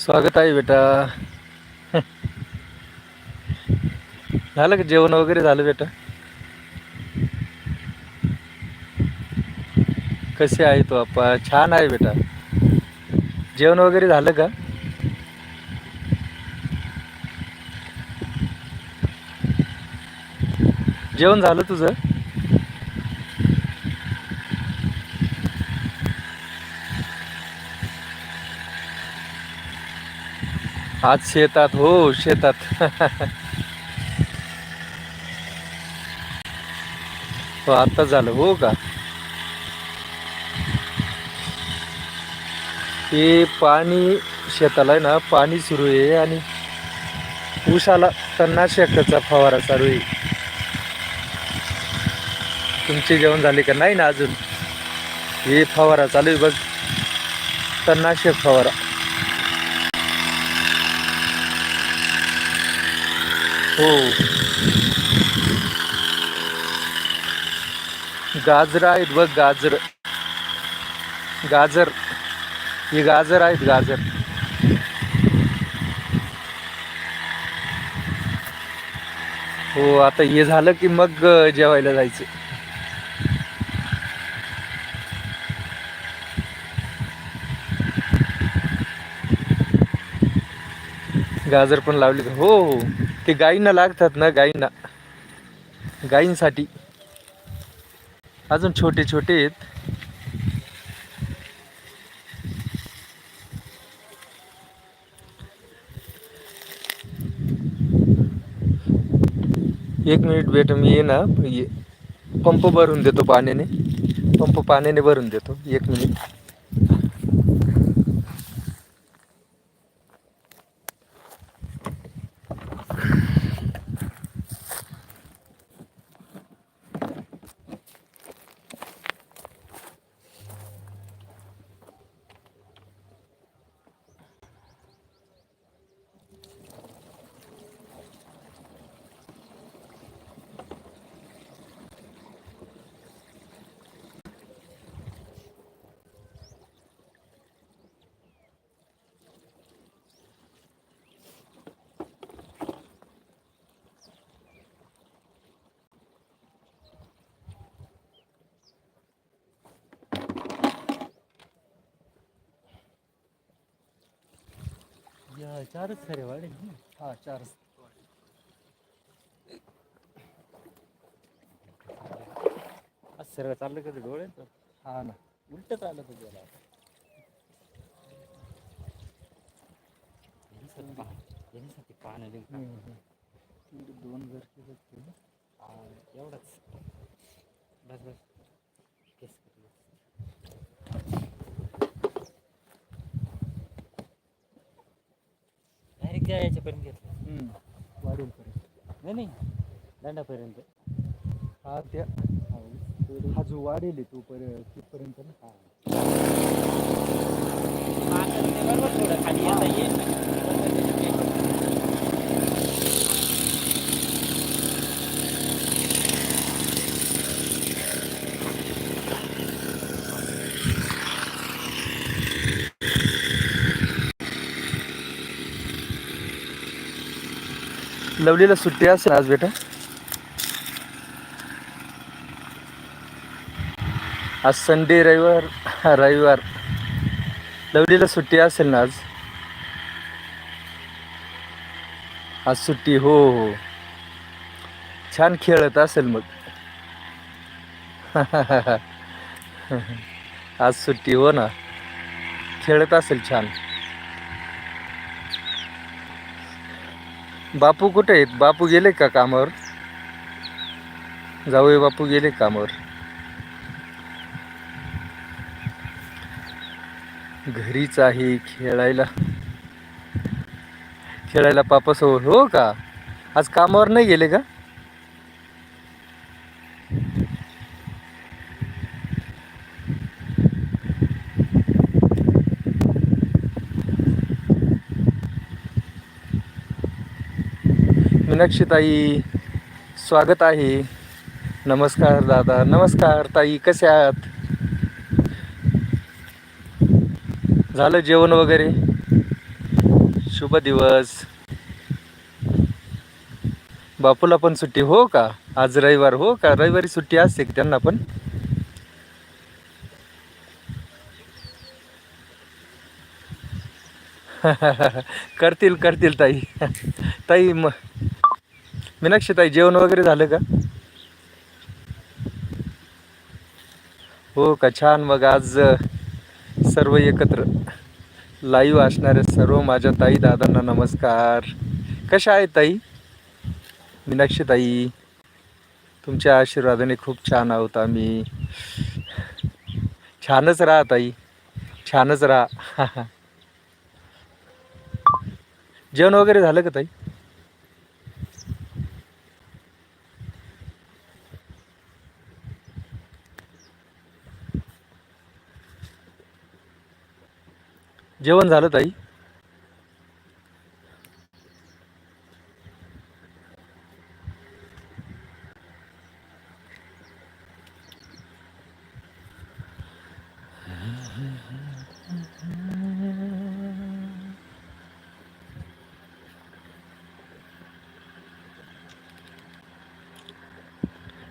स्वागत आहे बेटा. झालं का जेवण वगैरे झालं बेटा? कसे आहे तो आपा छान आहे बेटा. जेवण वगैरे झालं का? जेवण झालं तुझं? आज शेतात हो शेतात. हो आता झालं हो का? ते पाणी शेताला आहे ना पाणी सुरू आहे आणि ऊसाला तणनाशकाचा फवारा चालू आहे. तुमचे जेवण झाले का? नाही ना अजून. हे फवारा चालू आहे बघ. तणनाशक फवारा. हो. गाजर आहेत बघ गाजर. गाजर. हे गाजर आहेत गाजर. हो आता हे झालं की मग जेवायला जायचं. गाजर पण लावले. हो हो. ते गायींना लागतात ना गायींना. गायींसाठी. अजून छोटे छोटे आहेत. एक मिनिट बेट मी ये ना. ये. पंप भरून देतो पाण्याने. पंप पाण्याने भरून देतो. एक मिनिट. या चारच खरे वाडे. हा चार आज सरळ चाललं का ते डोळे? हा ना. उलट चाललं तर गेला यांच्यासाठी पाहणं दोन घर. हा, एवढंच. बस बस. त्या याच्यापर्यंत घेतलं. परत नाही नाही. दंडापर्यंत. हा त्या हा जो वाढेल आहे तो पर तिथपर्यंत ना. हा. आता बरोबर थोडं खाली येता येईल. लवलीला सुट्टी असेल आज बेटा. आज संडे रविवार रविवार. लवलीला सुट्टी असेल ना आज? आज सुट्टी हो हो. छान खेळत असेल मग. आज सुट्टी हो ना. खेळत असेल छान. बापू कुठे आहेत? बापू गेले का कामावर? जाऊया बापू गेले कामावर? घरीच आहे खेळायला. खेळायला पापासोबत हो का? आज कामावर नाही गेले का? मीनाक्षीताई स्वागत आहे. नमस्कार दादा नमस्कार ताई कसे आहात? झालं जेवण वगैरे? शुभ दिवस. बापूला पण सुट्टी हो का? आज रविवार हो का? रविवारी सुट्टी असते की त्यांना पण? करतील करतील ताई. ताई म मीनाक्षी ताई जेवण वगैरे झालं का? हो का? छान. मग आज सर्व एकत्र लाईव्ह असणारे सर्व माझ्या ताई दादांना नमस्कार. कशा आहेत ताई? मीनाक्षी ताई तुमच्या आशीर्वादाने खूप छान आहोत आम्ही. छानच राहा ताई. छानच राहा. जेवण वगैरे झालं का ताई? जेवण झालं ताई.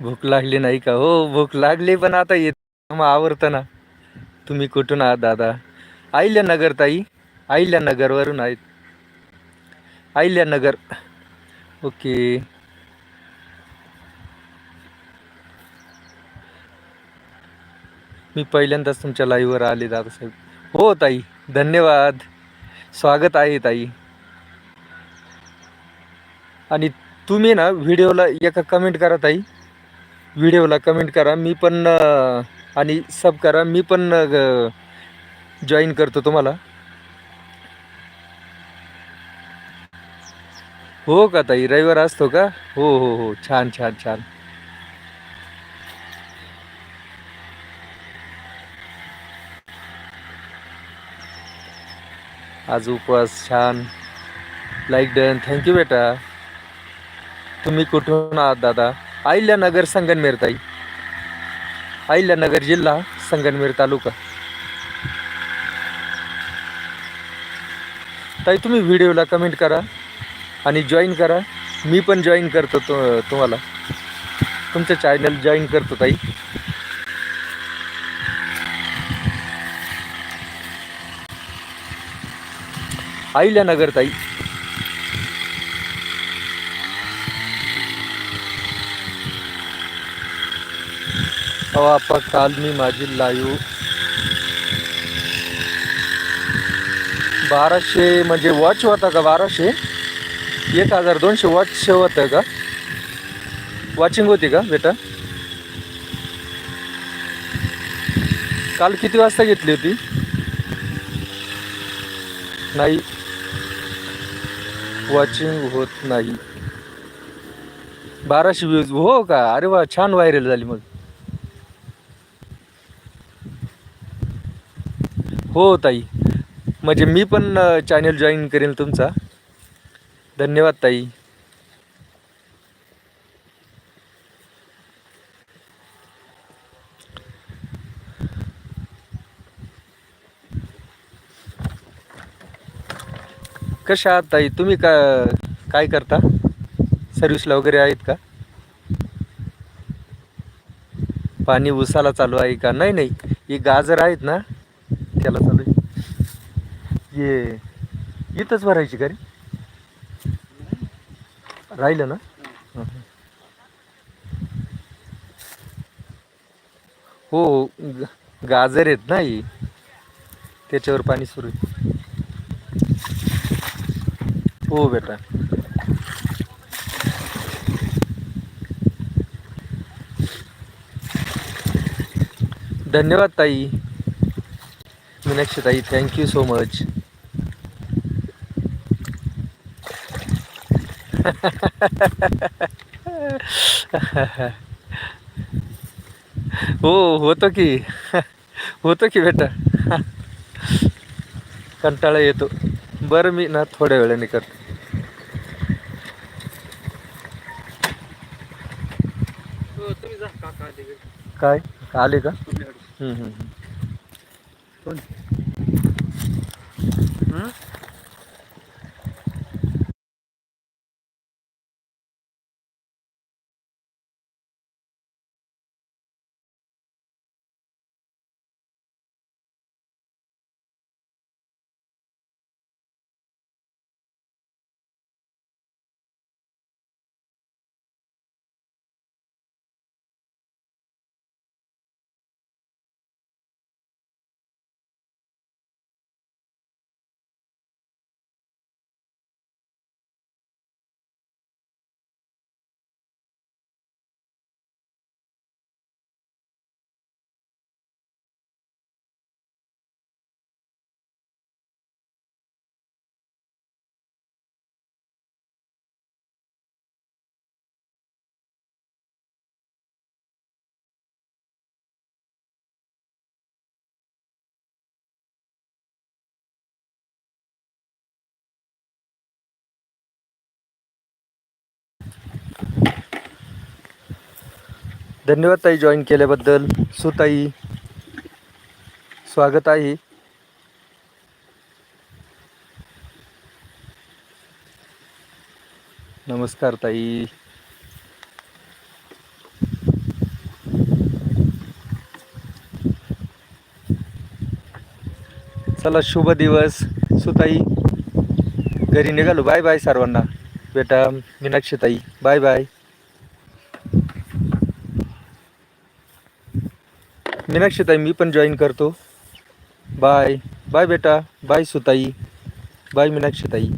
भूक लागली नाही का? हो भूक लागली पण आता येत. मग आवडतं ना. तुम्ही कुठून आहात दादा? अहिल्यानगर ताई. अहिल्यानगरवरून आहेत. अहिल्यानगर. ओके. मी पहिल्यांदाच तुमच्या लाईव्हवर आले दादासाहेब. हो ताई. धन्यवाद. स्वागत आहे ताई. आणि तुम्ही ना व्हिडिओला एका कमेंट करा ताई. व्हिडिओला कमेंट करा. मी पण आणि सब करा. मी पण जॉईन करतो तुम्हाला. हो का ताई? रविवार असतो का? हो हो हो. छान छान छान. आज उपवास छान. लाईक डन थँक्यू बेटा. तुम्ही कुठून आहात दादा? अहिल्यानगर संगनमेर ताई. अहिल्यानगर जिल्हा संगनमेर तालुका. ताई तुम्ही व्हिडिओला कमेंट करा आणि जॉईन करा. मी पण जॉईन करतो तो तुम्हाला. तुमचं चॅनल जॉईन करतो ताई. अहिल्यानगर ताई. अहो काल मी माझी लाईव्ह बाराशे म्हणजे वॉच होता का बाराशे? एक हजार दोनशे वॉच होतं का? वॉचिंग होती का बेटा? काल किती वाजता घेतली होती? नाही. वॉचिंग होत नाही. बाराशे व्ह्यूज हो का? अरे वा छान व्हायरल झाली मग. हो ताई. म्हणजे मी पण चॅनल जॉईन करेन तुमचा. धन्यवाद ताई. कशा आहात ताई? तुम्ही का काय करता? सर्विसला वगैरे आहेत का? पाणी उसाला चालू आहे का? नाही नाही. ही गाजर आहेत ना त्याला चालू आहे. ये इथंच भरायची का रे? राहिलं ना? हो ग- गाजर आहेत ना ही. त्याच्यावर पाणी सुरू हो बेटा. धन्यवाद ताई. मीनाक्षी ताई थँक्यू सो मच हो होतो की. होतो की बेटा. कंटाळा येतो. बरं मी ना थोड्या वेळाने करतो. घरी. काय? आले का. हम्म, हम्म, धन्यवाद ताई जॉईन केल्याबद्दल. सुताई. स्वागत आहे. नमस्कार ताई. चला शुभ दिवस. सुताई. घरी निघालो. बाय बाय सर्वांना. बेटा मीनाक्षी ताई. Bye bye. मीनाक्षीताई मी पण जॉईन करतो. बाय बाय बेटा. बाय सुताई. बाय मीनाक्षीताई